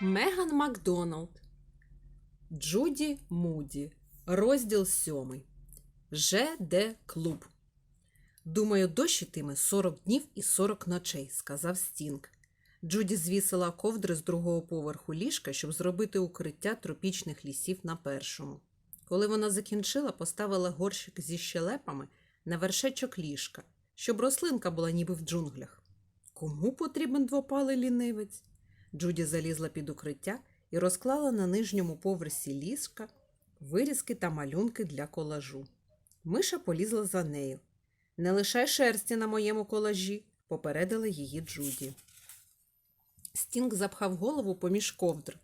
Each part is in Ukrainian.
Меган Макдоналд. Джуді Муді. Розділ сьомий. ЖД Клуб. Думаю, дощ ітиме 40 днів і 40 ночей, сказав Стінг. Джуді звісила ковдри з другого поверху ліжка, щоб зробити укриття тропічних лісів на першому. Коли вона закінчила, поставила горщик зі щелепами на вершечок ліжка, щоб рослинка була ніби в джунглях. Кому потрібен двопалий лінивець? Джуді залізла під укриття і розклала на нижньому поверсі ліжка вирізки та малюнки для колажу. Миша полізла за нею. Не лишай шерсті на моєму колажі, попередила її Джуді. Стінг запхав голову поміж ковдр.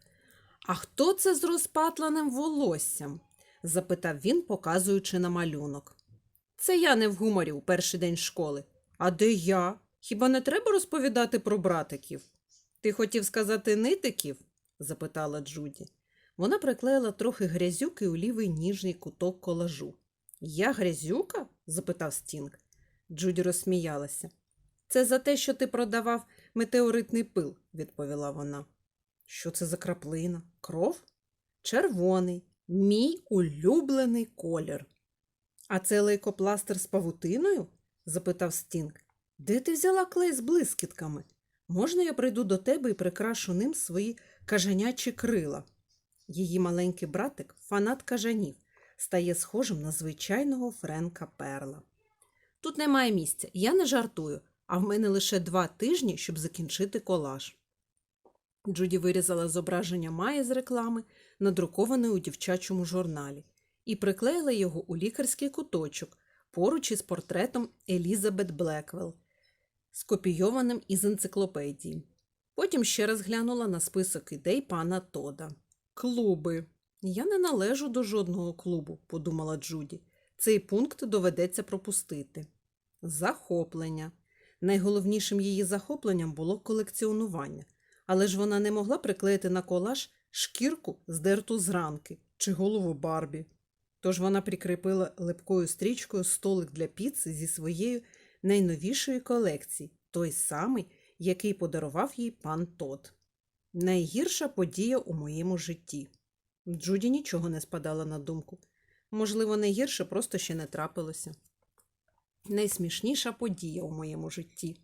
А хто це з розпатланим волоссям? запитав він, показуючи на малюнок. Це я не в гуморі у перший день школи. А де я? Хіба не треба розповідати про братиків? Ти хотів сказати нитиків? запитала Джуді. Вона приклеїла трохи грязюки у лівий ніжній куток колажу. Я грязюка? запитав Стінг. Джуді розсміялася. Це за те, що ти продавав метеоритний пил, відповіла вона. Що це за краплина? Кров? Червоний, мій улюблений колір. А це лейкопластир з павутиною? запитав Стінг. Де ти взяла клей з блискітками? Можна я прийду до тебе і прикрашу ним свої кажанячі крила? Її маленький братик, фанат кажанів, стає схожим на звичайного Френка Перла. Тут немає місця, я не жартую, а в мене лише два тижні, щоб закінчити колаж. Джуді вирізала зображення Майї з реклами, надруковане у дівчачому журналі, і приклеїла його у лікарський куточок поруч із портретом Елізабет Блеквелл, скопійованим із енциклопедії. Потім ще раз глянула на список ідей пана Тода. Клуби. Я не належу до жодного клубу, подумала Джуді. Цей пункт доведеться пропустити. Захоплення. Найголовнішим її захопленням було колекціонування, але ж вона не могла приклеїти на колаж шкірку здерту зранки чи голову Барбі. Тож вона прикріпила липкою стрічкою столик для піци зі своєю найновішої колекції, той самий, який подарував їй пан Тод. Найгірша подія у моєму житті. Джуді нічого не спадала на думку. Можливо, найгірше просто ще не трапилося. Найсмішніша подія у моєму житті.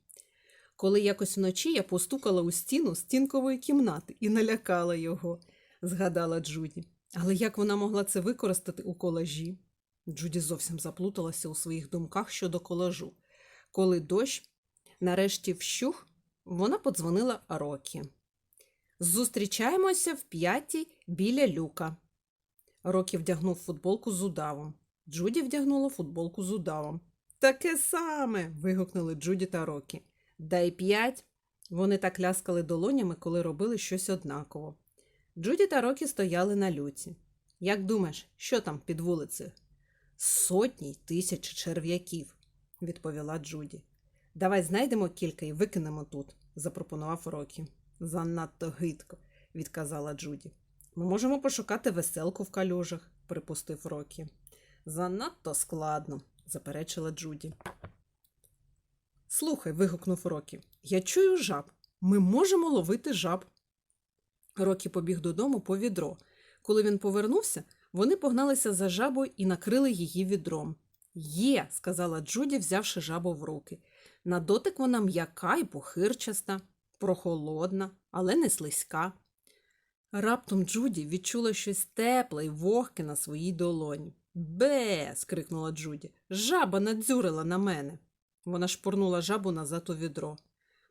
Коли якось вночі я постукала у стіну стінкової кімнати і налякала його, згадала Джуді. Але як вона могла це використати у колажі? Джуді зовсім заплуталася у своїх думках щодо колажу. Коли дощ нарешті вщух, вона подзвонила Рокі. Зустрічаємося в п'ятій біля люка. Рокі вдягнув футболку з удавом. Джуді вдягнула футболку з удавом. Таке саме. вигукнули Джуді та Рокі. Дай п'ять. Вони так ляскали долонями, коли робили щось однаково. Джуді та Рокі стояли на люці. Як думаєш, що там під вулицею? Сотні й тисячі черв'яків, відповіла Джуді. Давай знайдемо кілька і викинемо тут, запропонував Рокі. Занадто гидко, відказала Джуді. Ми можемо пошукати веселку в калюжах, припустив Рокі. Занадто складно, заперечила Джуді. Слухай, вигукнув Рокі. Я чую жаб. Ми можемо ловити жаб. Рокі побіг додому по відро. Коли він повернувся, вони погналися за жабою і накрили її відром. Є, сказала Джуді, взявши жабу в руки. На дотик вона м'яка і похирчаста, прохолодна, але не слизька. Раптом Джуді відчула щось тепле й вогке на своїй долоні. Бе. скрикнула Джуді. Жаба надзюрила на мене. Вона шпурнула жабу назад у відро.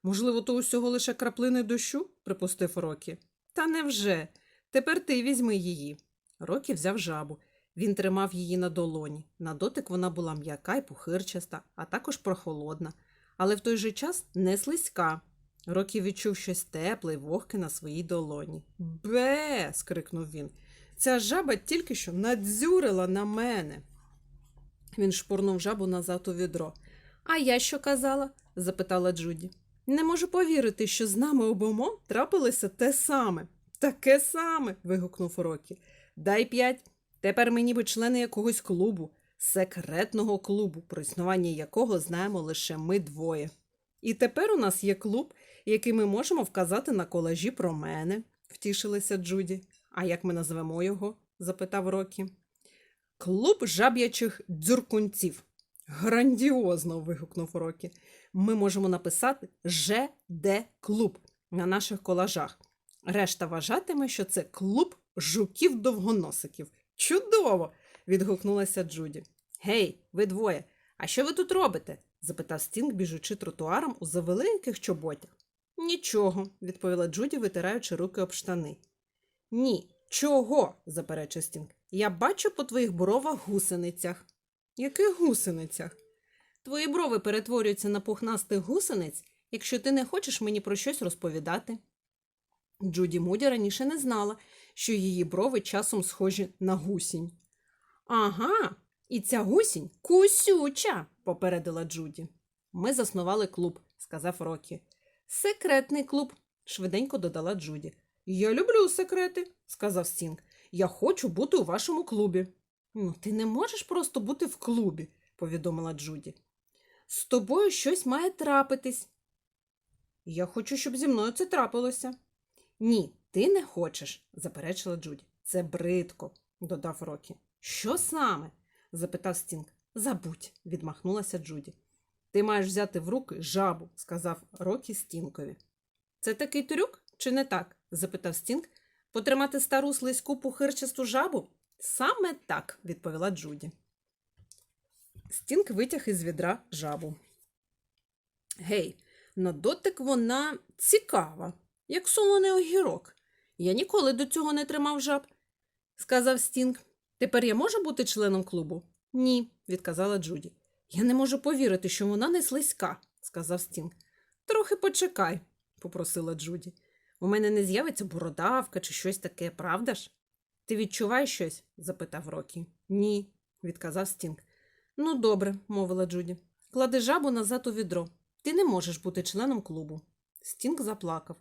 Можливо, то усього лише краплини дощу? припустив Рокі. Та невже? Тепер ти візьми її. Рокі взяв жабу. Він тримав її на долоні. На дотик вона була м'яка й пухирчаста, а також прохолодна, але в той же час не слизька. Рокі відчув щось тепле й вогке на своїй долоні. Бе. скрикнув він. Ця жаба тільки що надзюрила на мене. Він шпурнув жабу назад у відро. А я що казала? запитала Джуді. Не можу повірити, що з нами обома трапилося те саме. Таке саме. вигукнув Рокі. Дай п'ять. Тепер ми ніби члени якогось клубу, секретного клубу, про існування якого знаємо лише ми двоє. І тепер у нас є клуб, який ми можемо вказати на колажі про мене, втішилася Джуді. А як ми назвемо його? запитав Рокі. Клуб жаб'ячих дзюркунців. Грандіозно. вигукнув Рокі. Ми можемо написати ЖД клуб на наших колажах. Решта вважатиме, що це клуб жуків-довгоносиків. Чудово! відгукнулася Джуді. Гей, ви двоє, а що ви тут робите? запитав Стінг, біжучи тротуаром у завеликих чоботях. Нічого, відповіла Джуді, витираючи руки об штани. Ні, чого? заперечив Стінг. Я бачу по твоїх бровах гусеницях. Яких гусеницях? Твої брови перетворюються на пухнастих гусениць, якщо ти не хочеш мені про щось розповідати. Джуді Муді раніше не знала, що її брови часом схожі на гусінь. Ага, і ця гусінь кусюча, попередила Джуді. Ми заснували клуб, сказав Рокі. Секретний клуб, швиденько додала Джуді. Я люблю секрети, сказав Стінг. Я хочу бути у вашому клубі. Ну, ти не можеш просто бути в клубі, повідомила Джуді. З тобою щось має трапитись. Я хочу, щоб зі мною це трапилося. Ні, ти не хочеш, заперечила Джуді. Це бридко, додав Рокі. Що саме? запитав Стінг. Забудь, відмахнулася Джуді. Ти маєш взяти в руки жабу, сказав Рокі Стінкові. Це такий трюк, чи не так? запитав Стінг. Потримати стару слизьку пухирчасту жабу? Саме так, відповіла Джуді. Стінг витяг із відра жабу. Гей, на дотик вона цікава, як солоний огірок. Я ніколи до цього не тримав жаб, сказав Стінг. Тепер я можу бути членом клубу? Ні, відказала Джуді. Я не можу повірити, що вона не слизька, сказав Стінг. Трохи почекай, попросила Джуді. У мене не з'явиться бородавка чи щось таке, правда ж? Ти відчуваєш щось? запитав Рокі. Ні, відказав Стінг. Ну, добре, мовила Джуді. Клади жабу назад у відро. Ти не можеш бути членом клубу. Стінг заплакав.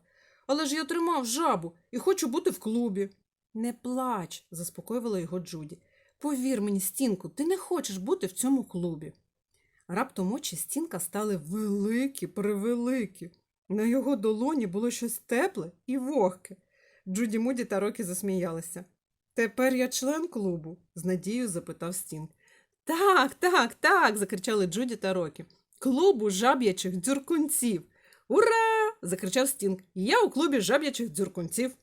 Але ж я тримав жабу і хочу бути в клубі. Не плач, заспокоювала його Джуді. Повір мені, Стінку, ти не хочеш бути в цьому клубі. Раптом очі Стінка стали великі, превеликі. На його долоні було щось тепле і вогке. Джуді Муді та Рокі засміялися. Тепер я член клубу? з надією запитав Стінг. Так, так, так. закричали Джуді та Рокі. Клубу жаб'ячих дзюркунців. Ура! Закричав Стінг. Я у клубі жаб'ячих дзюркунців.